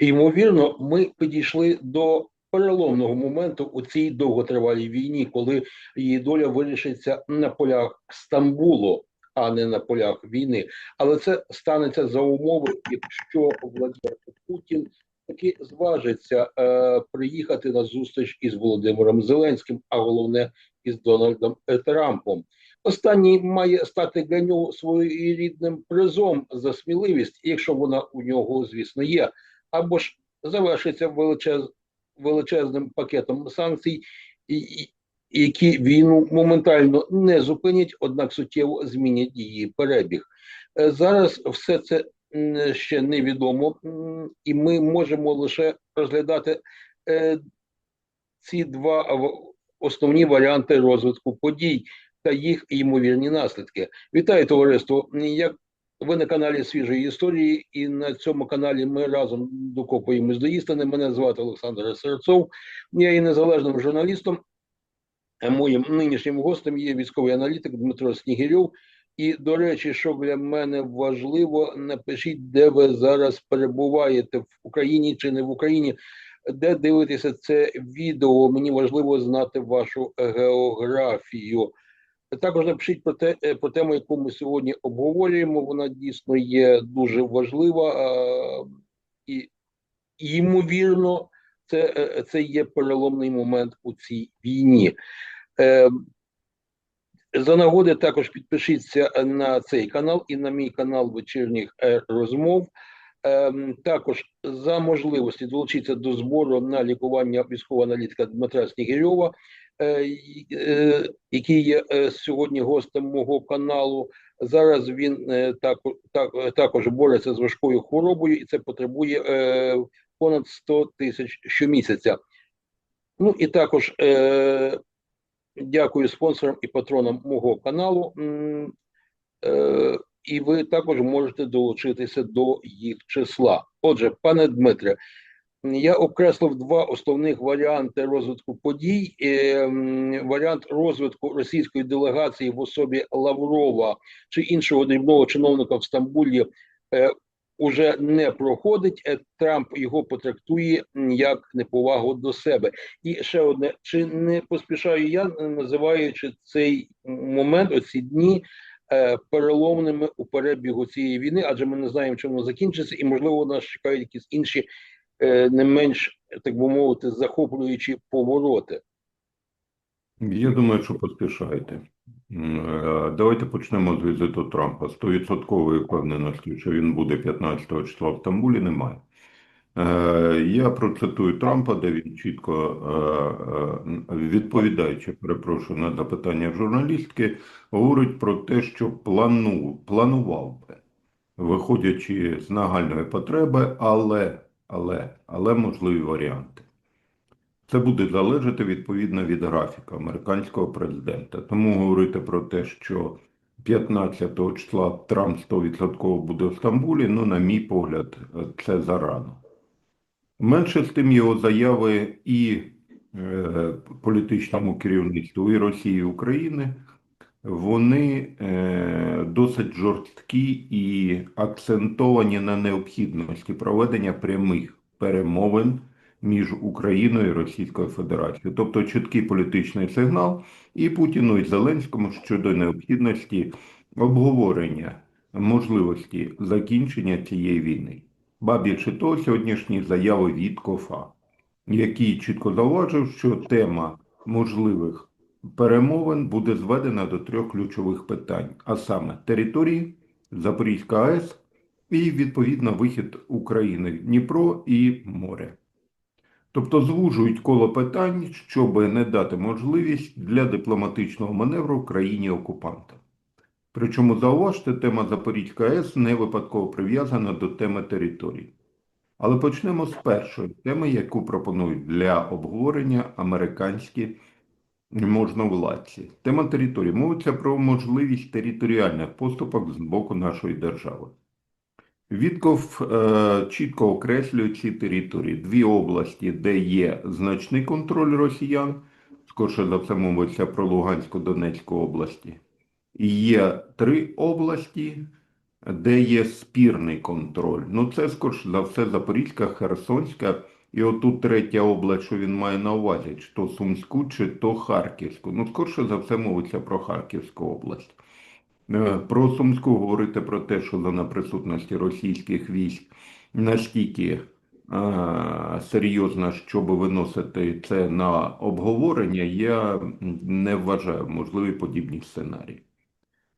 І, ймовірно, ми підійшли до переломного моменту у цій довготривалій війні, коли її доля вирішиться на полях Стамбулу, а не на полях війни. Але це станеться за умови, якщо Владимир Путін таки зважиться е, приїхати на зустріч із Володимиром Зеленським, а головне із Дональдом е, Трампом. Останній має стати для нього своєрідним призом за сміливість, якщо вона у нього, звісно, є, або ж завершиться величез, величезним пакетом санкцій, які війну моментально не зупинять, однак суттєво змінять її перебіг. Е, Зараз все це ще невідомо, і ми можемо лише розглядати е, ці два основні варіанти розвитку подій та їх ймовірні наслідки. Вітаю товариство! Як ви на каналі свіжої історії, і на цьому каналі ми разом докопуємось до істини. Мене звати Олександр Серцов. Я є незалежним журналістом. Моїм нинішнім гостем є військовий аналітик Дмитро Снігирьов. І, до речі, що для мене важливо, напишіть, де ви зараз перебуваєте в Україні чи не в Україні, де дивитеся це відео. Мені важливо знати вашу географію. Також напишіть про те, е, про тему, яку ми сьогодні обговорюємо. Вона дійсно є дуже важлива і, ймовірно, це, е, це є переломний момент у цій війні. Е, за нагоди також підпишіться на цей канал і на мій канал вечірніх розмов. Ем, Також за можливості долучитися до збору на лікування військового аналітика Дмитра Снігирьова, е, е, який є е, сьогодні гостем мого каналу. Зараз він так- також бореться з важкою хворобою, і це потребує понад 100 тисяч щомісяця. Ну і також дякую спонсорам і патронам мого каналу. І ви також можете долучитися до їх числа. Отже, пане Дмитре, я окреслив два основних варіанти розвитку подій. Е, Варіант розвитку російської делегації в особі Лаврова чи іншого дрібного чиновника в Стамбулі е, уже не проходить. Е, Трамп його потрактує як неповагу до себе. І ще одне: чи не поспішаю я, називаючи цей момент, оці дні переломними у перебігу цієї війни, адже ми не знаємо, чим воно закінчиться, і можливо нас чекають якісь інші е, не менш так би мовити захоплюючі повороти. Я думаю, що поспішаєте. Е, Давайте почнемо з візиту Трампа. Стовідсоткової впевненості, що він буде 15 числа в Стамбулі, немає. Е, Я процитую Трампа, де він чітко е, е, відповідаючи, перепрошую на запитання журналістки, говорить про те, що плану, планував би, виходячи з нагальної потреби, але, але, але можливі варіанти. Це буде залежати відповідно від графіка американського президента. Тому говорити про те, що 15 числа Трамп 100% буде в Стамбулі, ну, на мій погляд, це зарано. Менше з тим його заяви і е, політичному керівництву і Росії, і України, вони е, досить жорсткі і акцентовані на необхідності проведення прямих перемовин між Україною і Російською Федерацією. Тобто чіткий політичний сигнал і Путіну, і Зеленському щодо необхідності обговорення можливості закінчення цієї війни. Ба більше того, сьогоднішні заяви від КОФА, який чітко зауважив, що тема можливих перемовин буде зведена до трьох ключових питань, а саме території, Запорізька АЕС і, відповідно, вихід України Дніпро і море. Тобто звужують коло питань, щоб не дати можливість для дипломатичного маневру країні окупанта. Причому зауважте, тема Запорізька АЕС не випадково прив'язана до теми територій. Але почнемо з першої теми, яку пропонують для обговорення американські можновладці. Тема території. Мовиться про можливість територіальних поступок з боку нашої держави. Вітков е, чітко окреслює ці території. Дві області, де є значний контроль росіян, скорше за все мовиться про Луганську Донецьку області. Є три області, де є спірний контроль. Ну, це скоріше за все Запорізька, Херсонська, і отут третя область, що він має на увазі, чи то Сумську, чи то Харківську. Ну, скоріше за все мовиться про Харківську область. Е, Про Сумську говорити про те, що зона присутності російських військ настільки е, серйозна, щоб виносити це на обговорення, я не вважаю можливі подібні сценарії.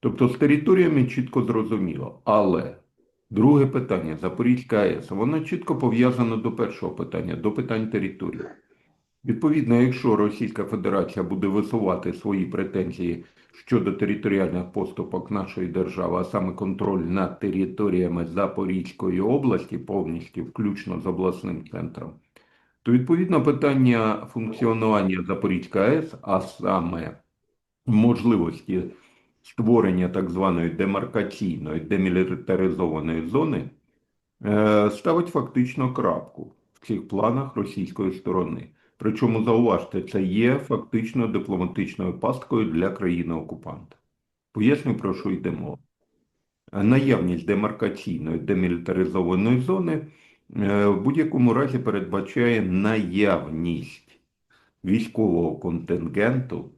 Тобто з територіями чітко зрозуміло. Але друге питання, Запорізька АЕС, воно чітко пов'язано до першого питання, до питань території. Відповідно, якщо Російська Федерація буде висувати свої претензії щодо територіальних поступок нашої держави, а саме контроль над територіями Запорізької області, повністю включно з обласним центром, то відповідно питання функціонування Запорізької АЕС, а саме можливості створення так званої демаркаційної демілітаризованої зони, е, ставить фактично крапку в цих планах російської сторони. Причому зауважте, це є фактично дипломатичною пасткою для країни-окупанта. Поясню, про що йде мова. Наявність демаркаційної демілітаризованої зони е, в будь-якому разі передбачає наявність військового контингенту,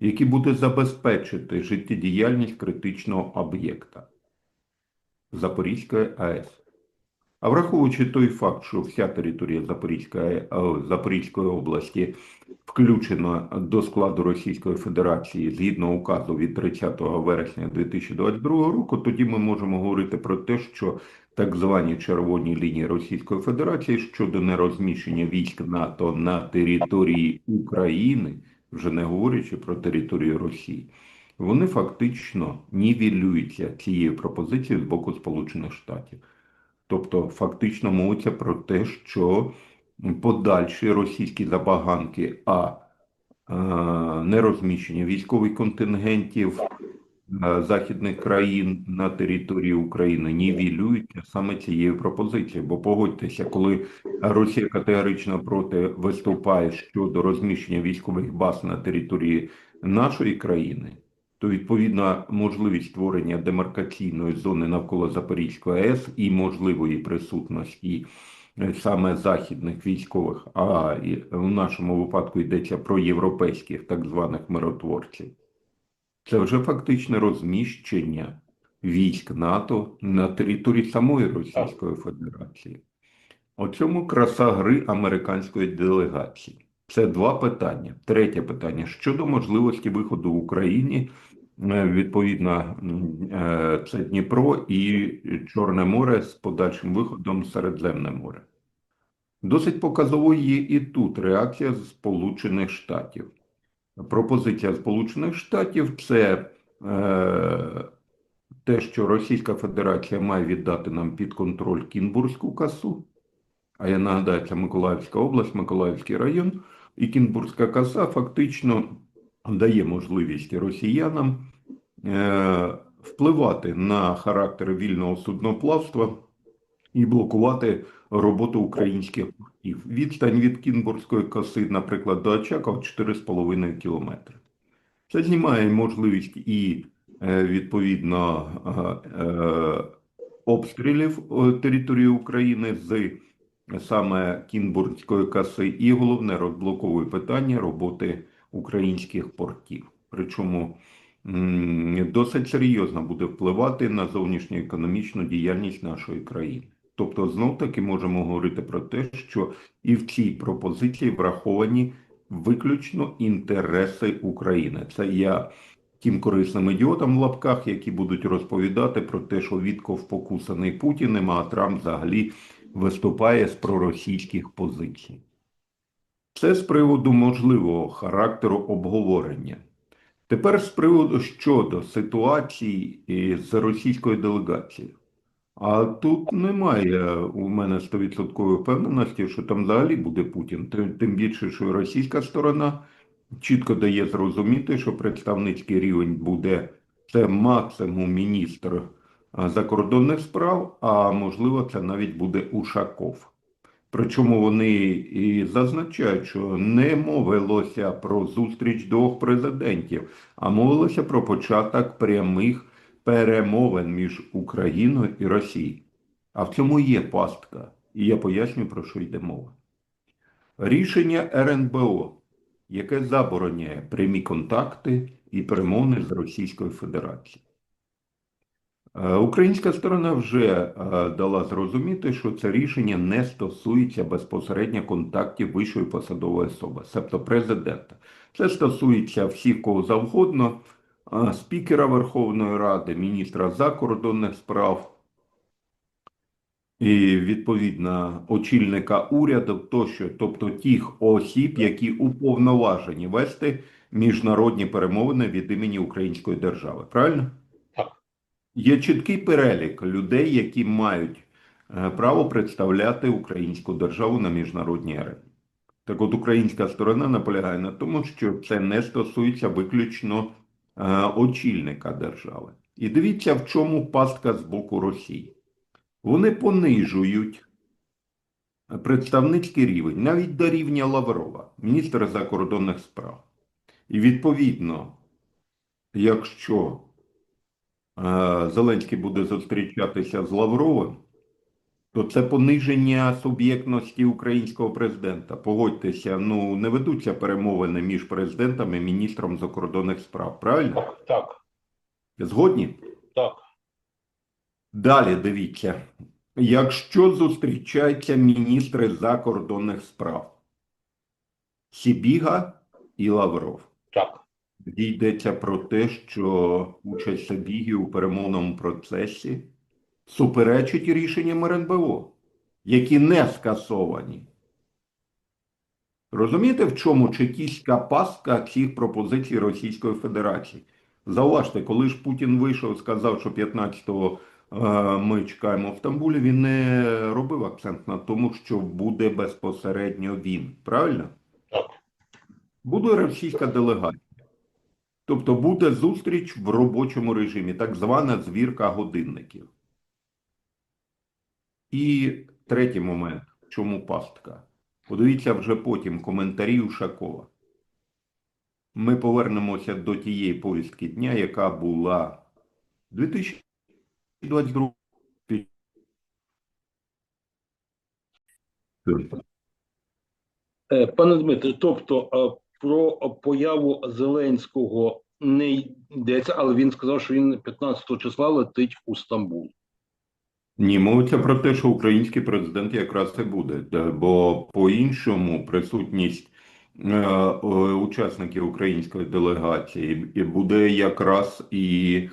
який буде забезпечити життєдіяльність критичного об'єкта Запорізької АЕС. А враховуючи той факт, що вся територія Запорізької, е, Запорізької області включена до складу Російської Федерації згідно указу від 30 вересня 2022 року, тоді ми можемо говорити про те, що так звані червоні лінії Російської Федерації щодо нерозміщення військ НАТО на території України, вже не говорячи про територію Росії, вони фактично нівелюються цією пропозицією з боку Сполучених Штатів. Тобто фактично мовиться про те, що подальші російські забаганки, а е, нерозміщення військових контингентів західних країн на території України нівелюються саме цією пропозицією. Бо погодьтеся, коли Росія категорично проти виступає щодо розміщення військових баз на території нашої країни, то відповідна можливість створення демаркаційної зони навколо Запорізької АЕС і можливої присутності е, саме західних військових, а в нашому випадку йдеться про європейських так званих миротворців. Це вже фактичне розміщення військ НАТО на території самої Російської Федерації. У цьому краса гри американської делегації. Це два питання. Третє питання щодо можливості виходу в Україні. Е, Відповідно, е, це Дніпро і Чорне море з подальшим виходом в Середземне море. Досить показовою є і тут реакція Сполучених Штатів. Пропозиція Сполучених Штатів це е, те, що Російська Федерація має віддати нам під контроль Кінбурзьку касу. А я нагадаю, це Миколаївська область, Миколаївський район, і Кінбурзька коса фактично дає можливість росіянам е, впливати на характер вільного судноплавства і блокувати роботу українських портів. Відстань від Кінбурзької коси, наприклад, до Очакова 4,5 кілометри. Це знімає можливість і е, відповідно е, е, обстрілів території України з саме Кінбурзької коси, і головне розблоковує питання роботи українських портів. Причому досить серйозно буде впливати на зовнішню економічну діяльність нашої країни. Тобто, знов таки можемо говорити про те, що і в цій пропозиції враховані виключно інтереси України. Це я тим корисним ідіотам в лапках, які будуть розповідати про те, що Вітков покусаний Путіним, а Трамп взагалі виступає з проросійських позицій. Це з приводу можливого характеру обговорення. Тепер з приводу щодо ситуації із російською делегацією. А тут немає у мене 100% впевненості, що там взагалі буде Путін. Тим, більше, що російська сторона чітко дає зрозуміти, що представницький рівень буде це максимум міністр закордонних справ, а можливо, це навіть буде Ушаков. Причому вони і зазначають, що не мовилося про зустріч двох президентів, а мовилося про початок прямих перемовин між Україною і Росією. А в цьому є пастка. І я поясню, про що йде мова. Рішення РНБО, яке забороняє прямі контакти і перемовини з Російською Федерацією. Е, Українська сторона вже е, дала зрозуміти, що це рішення не стосується безпосередньо контактів вищої посадової особи, себто президента. Це стосується всіх кого завгодно, спікера Верховної Ради, міністра закордонних справ і відповідно очільника уряду тощо, тобто тих осіб, які уповноважені вести міжнародні перемовини від імені Української держави. Правильно? Так. Є чіткий перелік людей, які мають е, право представляти українську державу на міжнародній арені. Так от українська сторона наполягає на тому, що це не стосується виключно очільника держави. І дивіться, в чому пастка з боку Росії. Вони понижують представницький рівень, навіть до рівня Лаврова, міністра закордонних справ. І відповідно, якщо е, Зеленський буде зустрічатися з Лавровим, то це пониження суб'єктності українського президента. Погодьтеся, ну не ведуться перемовини між президентом і міністром закордонних справ. Правильно? Так, так, Згодні? так. Далі дивіться. Якщо зустрічаються міністри закордонних справ Сібіга і Лавров, Так, йдеться про те, що участь Сибіги у перемовному процесі суперечить рішенням РНБО, які не скасовані. Розумієте, в чому чекістська пастка цих пропозицій Російської Федерації? Зауважте, коли ж Путін вийшов, сказав, що 15-го е, ми чекаємо в Стамбулі, він не робив акцент на тому, що буде безпосередньо він. Правильно? так. Буде російська делегація. Тобто буде зустріч в робочому режимі, так звана звірка годинників. І третій момент, чому пастка. Подивіться вже потім коментарі Ушакова. Ми повернемося до тієї повістки дня, яка була 2022 Е, Пане Дмитре, тобто е, про появу Зеленського не йдеться, але він сказав, що він 15 числа летить у Стамбул. Ні, мовиться про те, що український президент якраз і буде, бо по-іншому присутність е, е, учасників української делегації буде якраз і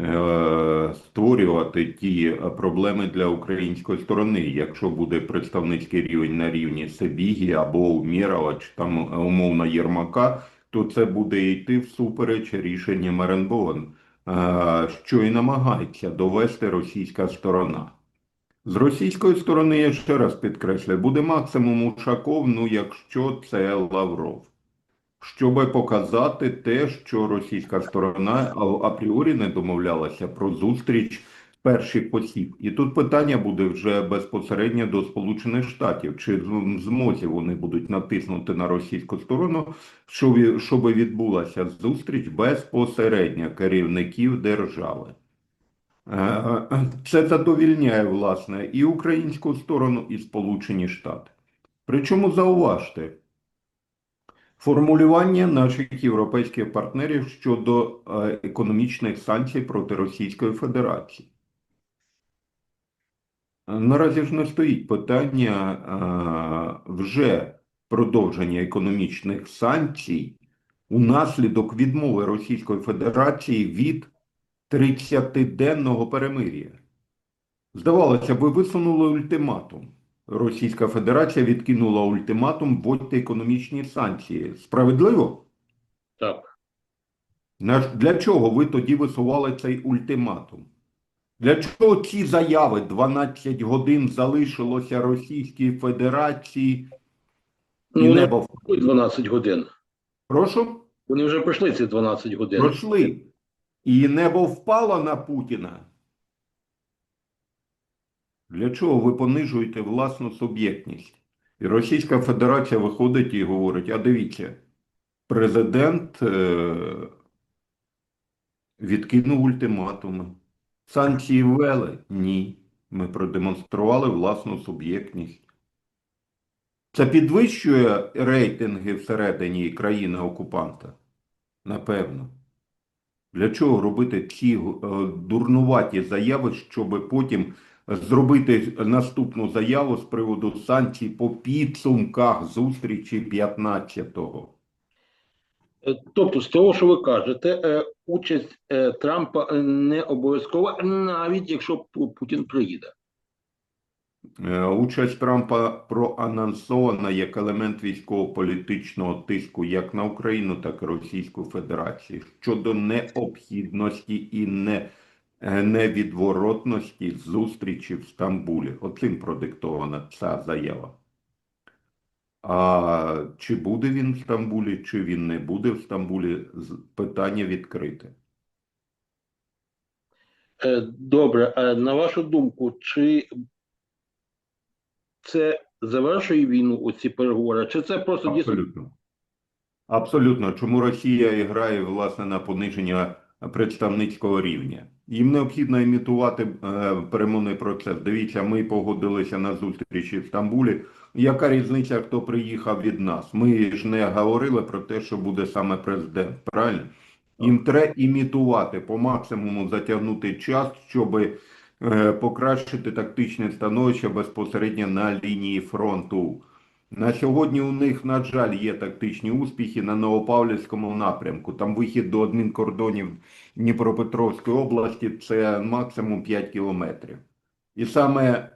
е, створювати ті проблеми для української сторони, якщо буде представницький рівень на рівні Сибігі або Умєрова, чи там е, умовно Єрмака, то це буде йти всупереч рішенням РНБО. Що і намагається довести російська сторона. З російської сторони, я ще раз підкреслюю, буде максимум Ушаков, ну якщо це Лавров. Щоб показати те, що російська сторона апріорі не домовлялася про зустріч перших осіб. І тут питання буде вже безпосередньо до Сполучених Штатів, чи змозі вони будуть натиснути на російську сторону, щоб відбулася зустріч безпосередньо керівників держави. Е, Це задовільняє, власне, і українську сторону, і Сполучені Штати. Причому зауважте, формулювання наших європейських партнерів щодо е, економічних санкцій проти Російської Федерації. Наразі ж не стоїть питання е, вже продовження економічних санкцій унаслідок відмови Російської Федерації від 30-денного перемир'я. Здавалося, ви висунули ультиматум. Російська Федерація відкинула ультиматум вводьте економічні санкції. Справедливо? Так, Для чого ви тоді висували цей ультиматум? Для чого ці заяви 12 годин залишилося Російській Федерації і ну небо? в- 12 годин. Прошу? Вони вже пройшли ці 12 годин. Пройшли. І небо впало на Путіна. Для чого ви понижуєте власну суб'єктність? І Російська Федерація виходить і говорить: а дивіться, президент е- Відкинув ультиматуми. Санкції ввели? Ні. Ми продемонстрували власну суб'єктність. Це підвищує рейтинги всередині країни-окупанта? Напевно. Для чого робити ці е, дурнуваті заяви, щоб потім зробити наступну заяву з приводу санкцій по підсумках зустрічі 15-го? Е, Тобто, з того, що ви кажете, е, участь е, Трампа не обов'язкова, навіть якщо Путін приїде. Участь Трампа проанонсована як елемент військово-політичного тиску як на Україну, так і Російську Федерацію щодо необхідності і не, невідворотності зустрічі в Стамбулі. Оцим продиктована ця заява. А чи буде він в Стамбулі, чи він не буде в Стамбулі, питання відкрите. Е, Добре, а на вашу думку, чи це завершує війну у ці переговори, чи це просто дійсно Абсолютно. Абсолютно. Чому Росія і грає власне на пониження представницького рівня? Їм необхідно імітувати е, перемовний процес. Дивіться, ми погодилися на зустрічі в Стамбулі. Яка різниця, хто приїхав від нас? Ми ж не говорили про те, що буде саме президент. Правильно? Їм треба імітувати по максимуму затягнути час, щоб е, покращити тактичне становище безпосередньо на лінії фронту. На сьогодні у них, на жаль, є тактичні успіхи на Новопавлівському напрямку. Там вихід до адмінкордонів Дніпропетровської області це максимум 5 кілометрів. І саме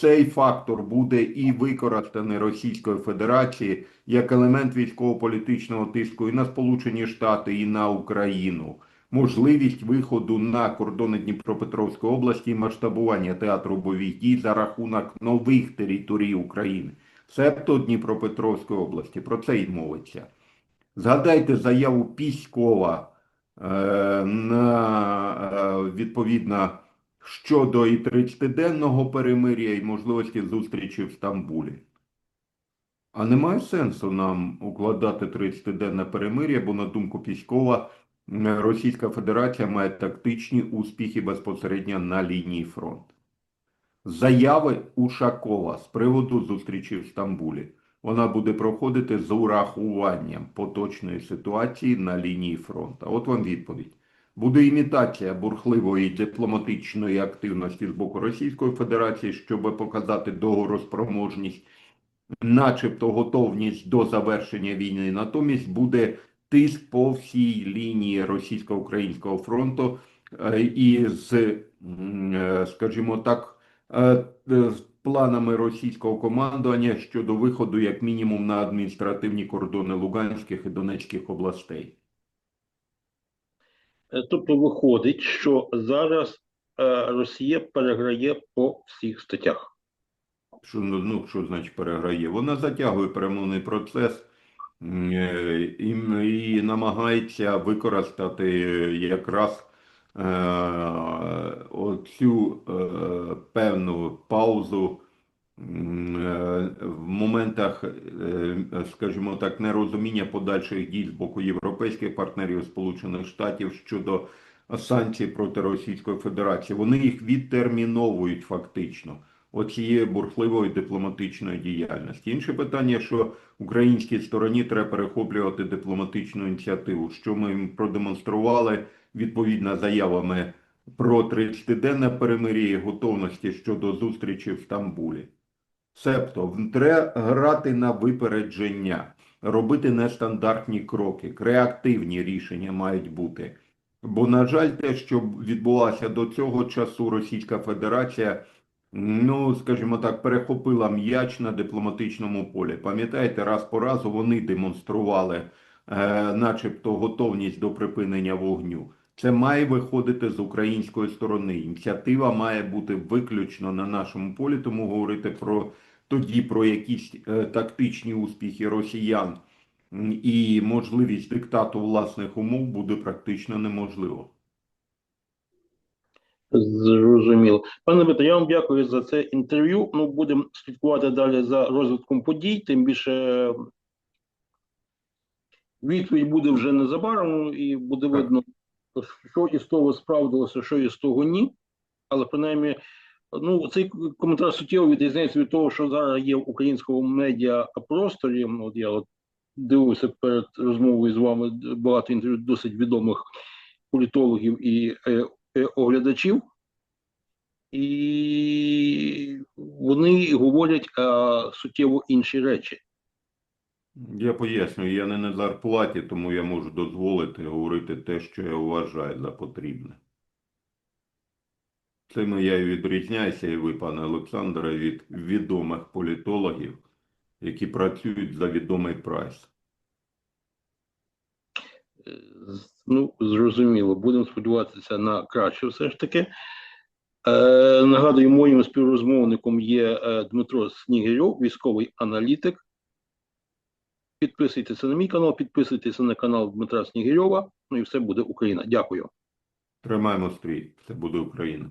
цей фактор буде і використаний Російською Федерацією як елемент військово-політичного тиску і на Сполучені Штати, і на Україну. Можливість виходу на кордони Дніпропетровської області і масштабування театру бойових дій за рахунок нових територій України себто Дніпропетровської області. Про це й мовиться. Згадайте заяву Піськова е, на е, відповідно щодо і 30-денного перемир'я, і можливості зустрічі в Стамбулі. А немає сенсу нам укладати 30-денне перемир'я, бо, на думку Піськова, Російська Федерація має тактичні успіхи безпосередньо на лінії фронту. Заяви Ушакова з приводу зустрічі в Стамбулі. Вона буде проходити з урахуванням поточної ситуації на лінії фронту. От вам відповідь. Буде імітація бурхливої дипломатичної активності з боку Російської Федерації, щоб показати договороспроможність, начебто готовність до завершення війни. Натомість буде тиск по всій лінії російсько-українського фронту е, і з, е, скажімо так, е, планами російського командування щодо виходу як мінімум на адміністративні кордони Луганських і Донецьких областей. Е, Тобто виходить, що зараз е, Росія переграє по всіх статтях. Що, ну, ну, що значить переграє? Вона затягує перемовний процес е, і, і намагається використати якраз е, оцю е, певну паузу в моментах, е, скажімо так, нерозуміння подальших дій з боку європейських партнерів Сполучених Штатів щодо санкцій проти Російської Федерації. Вони їх відтерміновують фактично оцієї бурхливої дипломатичної діяльності. Інше питання, що українській стороні треба перехоплювати дипломатичну ініціативу, що ми їм продемонстрували відповідно заявами про 30-денне перемир'я і готовності щодо зустрічі в Стамбулі. Себто, треба грати на випередження, робити нестандартні кроки, креативні рішення мають бути. Бо, на жаль, те, що відбулося до цього часу, Російська Федерація, ну, скажімо так, перехопила м'яч на дипломатичному полі. Пам'ятаєте, раз по разу вони демонстрували, е, начебто, готовність до припинення вогню. Це має виходити з української сторони. Ініціатива має бути виключно на нашому полі, тому говорити про тоді про якісь е, тактичні успіхи росіян і можливість диктату власних умов буде практично неможливо. Зрозуміло. Пане Дмитро, я вам дякую за це інтерв'ю. Ну, будемо слідкувати далі за розвитком подій, тим більше відповідь буде вже незабаром, і буде видно, що із того справдилося, що із того ні. Але принаймні, ну цей коментар суттєво відрізняється від того, що зараз є в українському медіапросторі. От я от дивився перед розмовою з вами багато інтерв'ю досить відомих політологів і е, е, оглядачів. І вони говорять е, суттєво інші речі. Я пояснюю, я не на зарплаті, тому я можу дозволити говорити те, що я вважаю за потрібне. Цим я і відрізняюся, і ви, пане Олександре, від відомих політологів, які працюють за відомий прайс. Ну, зрозуміло, будемо сподіватися на краще все ж таки. Е, нагадую, моїм співрозмовником є е, Дмитро Снігирьов, військовий аналітик. Підписуйтеся на мій канал, підписуйтеся на канал Дмитра Снігирьова. Ну і все буде Україна. Дякую. Тримаємо стрій, це буде Україна.